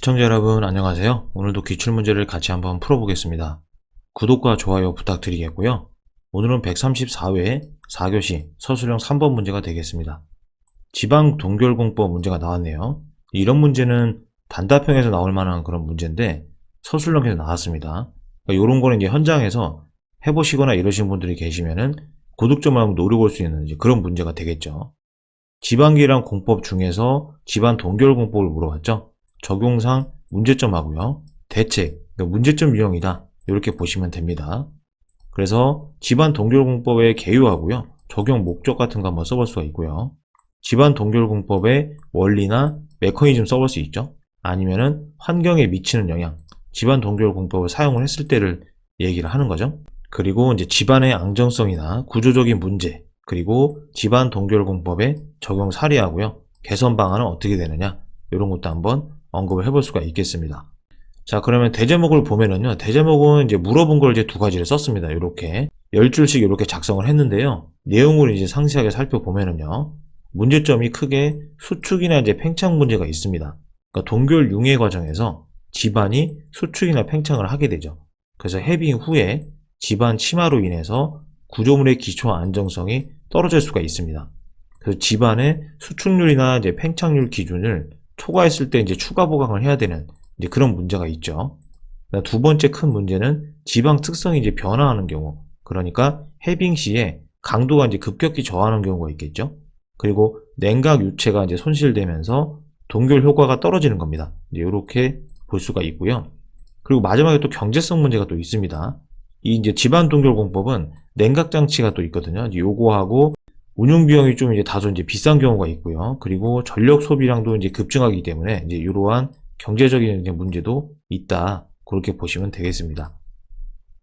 시청자 여러분 안녕하세요. 오늘도 기출문제를 같이 한번 풀어보겠습니다. 구독과 좋아요 부탁드리겠고요. 오늘은 134회 4교시 서술형 3번 문제가 되겠습니다. 지방 동결공법 문제가 나왔네요. 이런 문제는 단답형에서 나올 만한 그런 문제인데 서술형에서 나왔습니다. 그러니까 이런 거는 이제 현장에서 해보시거나 이러신 분들이 계시면은 고득점을 한번 노려볼 수 있는 그런 문제가 되겠죠. 지방기랑 공법 중에서 집안 동결공법을 물어봤죠. 적용상 문제점하고요. 대책, 그러니까 문제점 유형이다. 이렇게 보시면 됩니다. 그래서 집안 동결공법의 개요하고요. 적용 목적 같은 거 한번 써볼 수가 있고요. 집안 동결공법의 원리나 메커니즘 써볼 수 있죠. 아니면은 환경에 미치는 영향, 집안 동결공법을 사용을 했을 때를 얘기를 하는 거죠. 그리고 이제 집안의 안정성이나 구조적인 문제, 그리고 집안 동결공법의 적용 사례하고요. 개선 방안은 어떻게 되느냐, 이런 것도 한번 언급을 해볼 수가 있겠습니다. 자, 그러면 대제목을 보면은요, 대제목은 이제 물어본 걸 이제 두 가지를 썼습니다. 이렇게. 열 줄씩 이렇게 작성을 했는데요. 내용을 이제 상세하게 살펴보면은요, 문제점이 크게 수축이나 이제 팽창 문제가 있습니다. 그러니까 동결 융해 과정에서 집안이 수축이나 팽창을 하게 되죠. 그래서 해빙 후에 집안 침하로 인해서 구조물의 기초 안정성이 떨어질 수가 있습니다. 그래서 집안의 수축률이나 이제 팽창률 기준을 초과했을 때 이제 추가 보강을 해야 되는 이제 그런 문제가 있죠. 두 번째 큰 문제는 지방 특성이 이제 변화하는 경우. 그러니까 해빙 시에 강도가 이제 급격히 저하는 경우가 있겠죠. 그리고 냉각 유체가 이제 손실되면서 동결 효과가 떨어지는 겁니다. 이렇게 볼 수가 있고요. 그리고 마지막에 또 경제성 문제가 또 있습니다. 이 이제 집안 동결 공법은 냉각 장치가 또 있거든요. 요거하고 운영 비용이 좀 이제 다소 이제 비싼 경우가 있고요. 그리고 전력 소비량도 이제 급증하기 때문에 이제 이러한 경제적인 이제 문제도 있다. 그렇게 보시면 되겠습니다.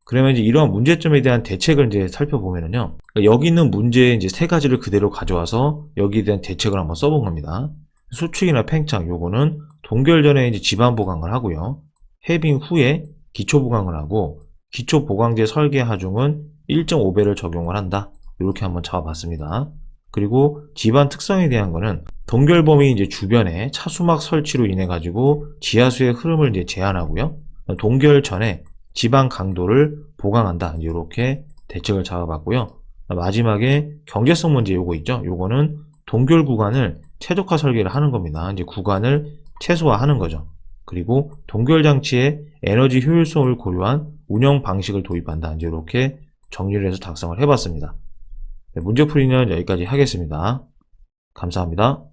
그러면 이제 이러한 문제점에 대한 대책을 이제 살펴보면은요. 그러니까 여기 있는 문제 이제 세 가지를 그대로 가져와서 여기에 대한 대책을 한번 써본 겁니다. 수축이나 팽창 요거는 동결 전에 이제 집안 보강을 하고요. 해빙 후에 기초 보강을 하고 기초 보강제 설계 하중은 1.5배를 적용을 한다. 이렇게 한번 잡아봤습니다. 그리고 집안 특성에 대한 거는 동결범위 이제 주변에 차수막 설치로 인해 가지고 지하수의 흐름을 이제 제한하고요. 동결 전에 집안 강도를 보강한다. 이렇게 대책을 잡아봤고요. 마지막에 경제성 문제 요거 있죠. 요거는 동결 구간을 최적화 설계를 하는 겁니다. 이제 구간을 최소화하는 거죠. 그리고 동결 장치의 에너지 효율성을 고려한 운영 방식을 도입한다. 이제 이렇게 정리를 해서 작성을 해봤습니다. 네, 문제풀이는 여기까지 하겠습니다. 감사합니다.